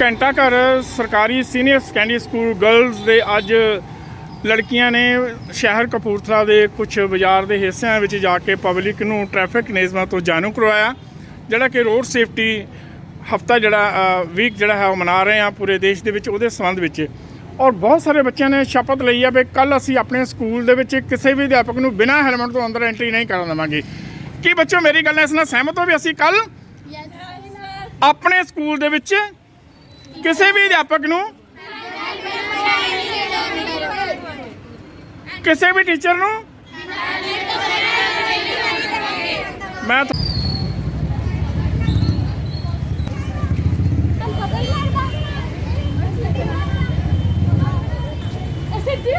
ਘੰਟਾ ਘਰ ਸਰਕਾਰੀ ਸੀਨੀਅਰ ਸੈਕੰਡਰੀ ਸਕੂਲ ਗਰਲਜ਼ ਦੇ ਅੱਜ ਲੜਕੀਆਂ ਨੇ ਸ਼ਹਿਰ ਕਪੂਰਥਲਾ ਦੇ ਕੁਝ ਬਾਜ਼ਾਰ ਦੇ ਹਿੱਸਿਆਂ ਵਿੱਚ ਜਾ ਕੇ ਪਬਲਿਕ ਨੂੰ ਟ੍ਰੈਫਿਕ ਨਿਯਮਾਂ ਤੋਂ ਜਾਣੂ ਕਰਵਾਇਆ ਜਿਹੜਾ ਕਿ ਰੋਡ ਸੇਫਟੀ ਹਫਤਾ ਜਿਹੜਾ ਵੀਕ ਜਿਹੜਾ ਹੈ ਉਹ ਮਨਾ ਰਹੇ ਆ ਪੂਰੇ ਦੇਸ਼ ਦੇ ਵਿੱਚ ਉਹਦੇ ਸੰਬੰਧ ਵਿੱਚ। ਔਰ ਬਹੁਤ ਸਾਰੇ ਬੱਚਿਆਂ ਨੇ ਸ਼ਪਥ ਲਈ ਆ ਵੀ ਕੱਲ ਅਸੀਂ ਆਪਣੇ ਸਕੂਲ ਦੇ ਵਿੱਚ ਕਿਸੇ ਵੀ ਅਧਿਆਪਕ ਨੂੰ ਬਿਨਾਂ ਹੈਲਮਟ ਤੋਂ ਅੰਦਰ ਐਂਟਰੀ ਨਹੀਂ ਕਰਨ ਦੇਵਾਂਗੇ। ਕੀ ਬੱਚੋ ਮੇਰੀ ਗੱਲ ਨਾਲ ਇਸ ਨਾਲ ਸਹਿਮਤ ਹੋ ਵੀ ਅਸੀਂ ਕੱਲ ਆਪਣੇ ਸਕੂਲ ਦੇ ਵਿੱਚ ਕਿਸੇ ਵੀ ਅਧਿਆਪਕ ਨੂੰ ਕਿਸੇ ਵੀ ਟੀਚਰ ਨੂੰ ਮੈਂ ਤਾਂ- ਸਿੱਧੀ